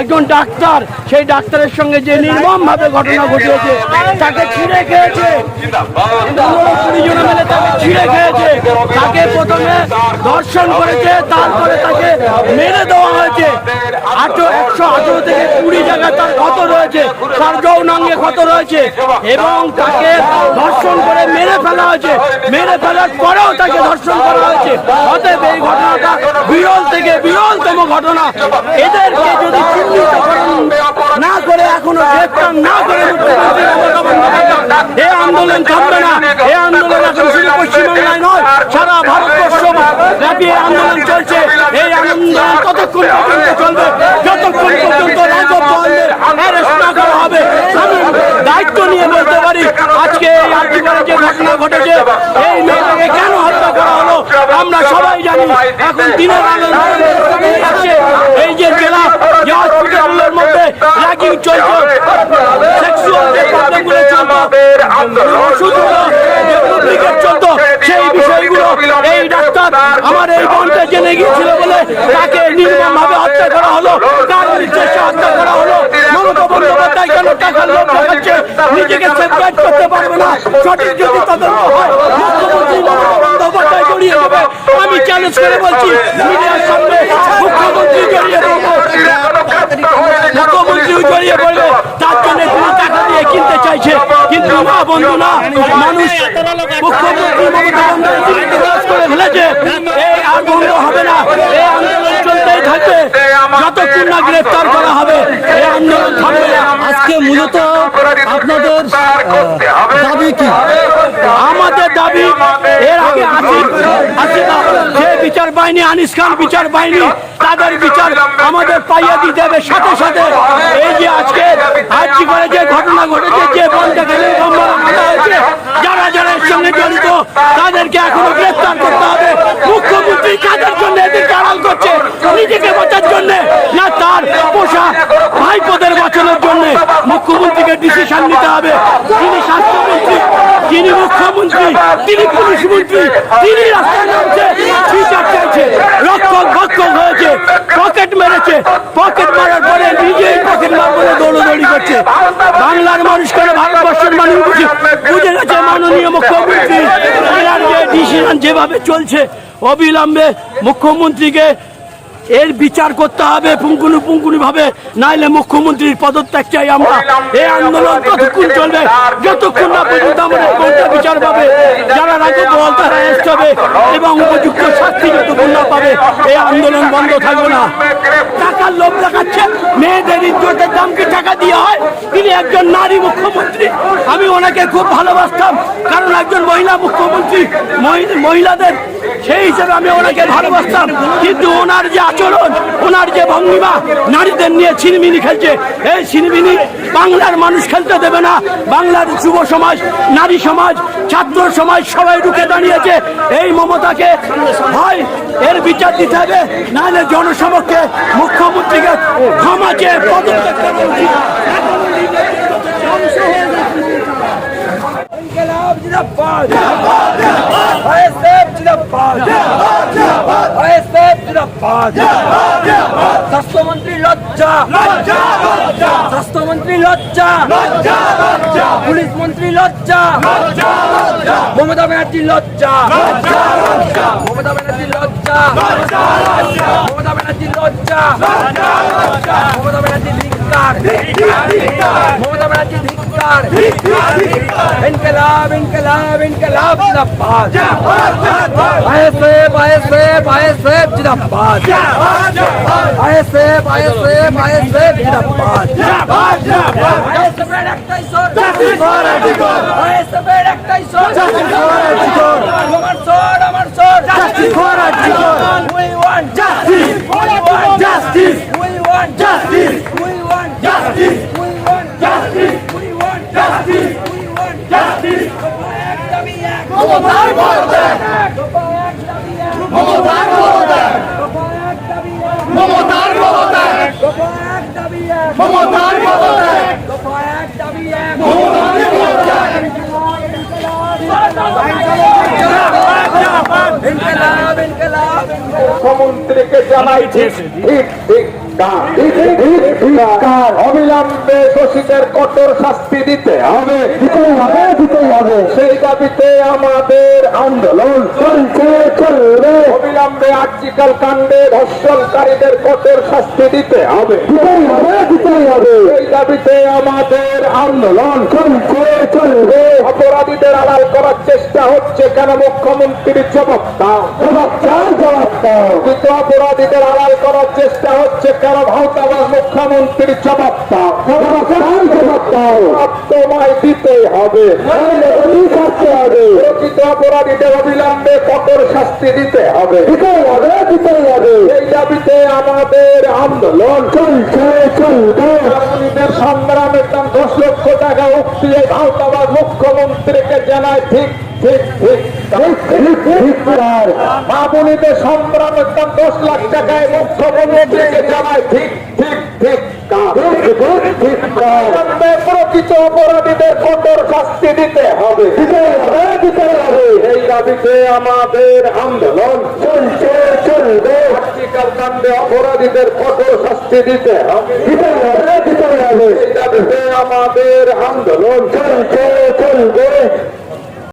একজন ডাক্তার, সেই ডাক্তারের সঙ্গে যে নির্মম ভাবে ঘটনা ঘটিয়েছে, তাকে ছিঁড়ে খেয়েছে। তাকে ছিঁড়ে খেয়েছে। তাকে প্রথমে দর্শন করেছে, তারপরে তাকে মেরে দেওয়া হয়েছে। একশো আঠেরো থেকে কুড়ি জায়গায় তার ক্ষত রয়েছে, তার ক্ষত রয়েছে এবং তাকে ধর্ষণ করে মেরে ফেলা হয়েছে। মেরে ফেলার পরেও তাকে ধর্ষণ করা হয়েছে। অতএব এই ঘটনাটা বিরল থেকে বিরলতম ঘটনা। এদেরকে যদি চিহ্নিতকরণ না করে, এখনও গ্রেপ্তার না করে এই আন্দোলন থামবে না। এই আন্দোলন এখন শুধু পশ্চিমবাংলায় নয়, সারা ভারতবর্ষ ব্যাপী আন্দোলন চলছে। এই আন্দোলন ততক্ষণ পর্যন্ত চলবে? যতক্ষণ পর্যন্ত রাজব না করা হবে দায়িত্ব নিয়ে বলতে পারি, আজকে এই আর্টিকালে যে ঘটনা ঘটেছে, এই মেয়েটাকে কেন হত্যা করা হলো আমরা সবাই জানি এখন দিনের আলো আছে এই যে জেলা যে হসপিটালগুলোর মধ্যে র্যাগিং চলছে সেক্সুয়াল যে প্রবলেমগুলো চলতো সেই বিষয়গুলো এই ডাক্তার আমার এই বোনকে জেনে গিয়েছিল বলে তাকে নির্মম ভাবে হত্যা করা হলো তার নির্দেশে হত্যা করা হলো মমতা বন্দ্যোপাধ্যায় কেন টাকার লোক দেখাচ্ছে নিজেকে সেপারেট করতে পারবে না সঠিক যদি তদন্ত হয় মুখ্যমন্ত্রী মমতা বন্দ্যোপাধ্যায় জড়িয়ে দেবে আমি চ্যালেঞ্জ করে বলছি, মিডিয়ার সামনে মুখ্যমন্ত্রী জড়িয়ে দেবো মুখ্যমন্ত্রী জড়িয়ে পড়বে তার জন্য তিনি টাকা দিয়ে কিনতে চাইছে, কিন্তু না বন্ধু না, মানুষ মুখ্যমন্ত্রী মমতা বন্দ্যোপাধ্যায় বিনাশ করে ফেলেছে। এই আর বন্ধ হবে না, এই আন্দোলন চলতেই থাকবে। যতক্ষণ না গ্রেফতার করা হবে, এই আন্দোলন থামবে না। আজকে মূলত আপনাদের দাবি কি? আমাদের দাবি এর আগে যে বিচার বাহিনী, আনিস খান বিচার বাহিনী, তাদের বিচার আমাদের পাইয়ে দিতে হবে। সাথে সাথে এই যে আজকে আজকে করে যে ঘটনা ঘটেছে, যে বনটা গেলে হয়েছে, যারা যারা এর সঙ্গে জড়িত, তাদেরকে এখনও গ্রেফতার করতে হবে। মুখ্যমন্ত্রী কাদের জন্য এদেরকে আড়াল করছে নিজেকে বাঁচার জন্য না তার পোষা ভাইপোদের বাঁচানোর জন্য মুখ্যমন্ত্রীকে ডিসিশন নিতে হবে। তিনি স্বাস্থ্যমন্ত্রী, যিনি মুখ্যমন্ত্রী, তিনি পুলিশ মন্ত্রী, তিনি রক্ষক ভক্ষক হয়েছে, পকেট মেরেছে, পকেট মারার পরে নিজেই পকেট বলে দৌড়দৌড়ি করছে। বাংলার মানুষ করে ভারতবর্ষের মানুষ বুঝে গেছে মাননীয় মুখ্যমন্ত্রী। ডিসিশন যেভাবে চলছে, অবিলম্বে মুখ্যমন্ত্রীকে এর বিচার করতে হবে পুঙ্কুনি পুঙ্কুনি ভাবে, নাইলে মুখ্যমন্ত্রীর পদত্যাগ চাই আমরা। এই আন্দোলন ততক্ষণ চলবে? যতক্ষণ না পর্যন্ত আমাদের বিচার পাবে, যারা রাজ্য দল তারা আসতে হবে এবং উপযুক্ত শাস্তি যতক্ষণ না পাবে এই আন্দোলন বন্ধ থাকবে না। টাকার লোভ দেখাচ্ছে, মেয়েদের ইজ্জতের দামকে টাকা দিয়ে হয় একজন নারী মুখ্যমন্ত্রী। আমি ওনাকে খুব ভালোবাসতাম, কারণ একজন মহিলা মুখ্যমন্ত্রী মহিলাদের, সেই হিসেবে আমি ওনাকে ভালোবাসতাম। কিন্তু ওনার যে আচরণ, ওনার যে ভঙ্গিমা, নারীদের নিয়ে ছিনিমিনি খেলছে। এই ছিনিমিনি বাংলার মানুষ খেলতে দেবে না। বাংলার যুব সমাজ, নারী সমাজ, ছাত্র সমাজ সবাই রুখে দাঁড়িয়েছে। এই মমতাকে হয় এর বিচার দিতে হবে, নাহলে জনসমক্ষে মুখ্যমন্ত্রীকে ক্ষমা চেয়ে পদত্যাগ করা উচিত। Dilapad! Dilapad! Dilapad! ASF Dilapad! Dilapad! জিন্দাবাদ স্বাস্থ্যমন্ত্রী লজ্জা স্বাস্থ্যমন্ত্রী লজ্জা পুলিশ মন্ত্রী লজ্জা মমতা ব্যানার্জি লজ্জা মমতা ব্যানার্জি লজ্জা মমতা ব্যানার্জি লজ্জা মমতা ব্যানার্জি ধিক্কার মমতা ব্যানার্জি ধিক্কার ইনকলাব ইনকলাব ইনকলাব জিন্দাবাদ আইএসএফ আইএসএফ আইএসএফ জিন্দাবাদ আইএসএফ আইএসএফ আইএসএফ জিন্দাবাদ আইএসএফের একটাই স্বর আইএসএফের একটাই স্বর আমার স্বর আমার স্বর We want justice. We want justice. We want justice. We want justice. We want justice. We want justice. We want justice. এক দাবি এক। মমতার পদত্যাগ মুখ্যমন্ত্রীকে জানাইছি ঠিক ঠিক। অবিলম্বে দোষীদের কঠোর শাস্তি দিতে হবে। দিতেই হবে দিতেই হবে। সেই দাবিতে আমাদের আন্দোলন চলছে চলবে। অবিলম্বে আর্জিক্যাল কাণ্ডে ধর্ষণকারীদের কঠোর শাস্তি দিতে হবে। দিতেই হবে হবে দাবিতে আমাদের আন্দোলন চলবে। অপরাধীদের আড়াল করার চেষ্টা হচ্ছে। কেন মুখ্যমন্ত্রীর জবাব দাও জবাব দাও কিন্তু অপরাধীদের আড়াল করার চেষ্টা হচ্ছে। কেন ভাওতাবাজ মুখ্যমন্ত্রীর জবাব দাও জবাব দাও তোমায় দিতেই হবে শাস্তি হবে প্রকৃত অপরাধীদের অবিলম্বে কঠোর শাস্তি দিতে হবে দিতেই হবে দিতেই হবে এই দাবিতে আমাদের আন্দোলন চলছে চলবে সংগ্রামের দাম দশ লক্ষ টাকা উক্তি এই ভাওতাবাজ মুখ্যমন্ত্রীকে জানায় ঠিক ঠিক ঠিক মামুনিদের সংগ্রামের দাম দশ লাখ টাকায় মুখ্যমন্ত্রীকে জানায় ঠিক ঠিক প্রকৃত অপরাধীদের কঠোর শাস্তি দিতে হবে। দিতে হবে এই দাবিতে আমাদের আন্দোলন চলছে চলবে। কাণ্ডে অপরাধীদের কঠোর শাস্তি দিতে হবে। দিতে হবে দিতে হবে। এই দাবিতে আমাদের আন্দোলন চলছে চলবে।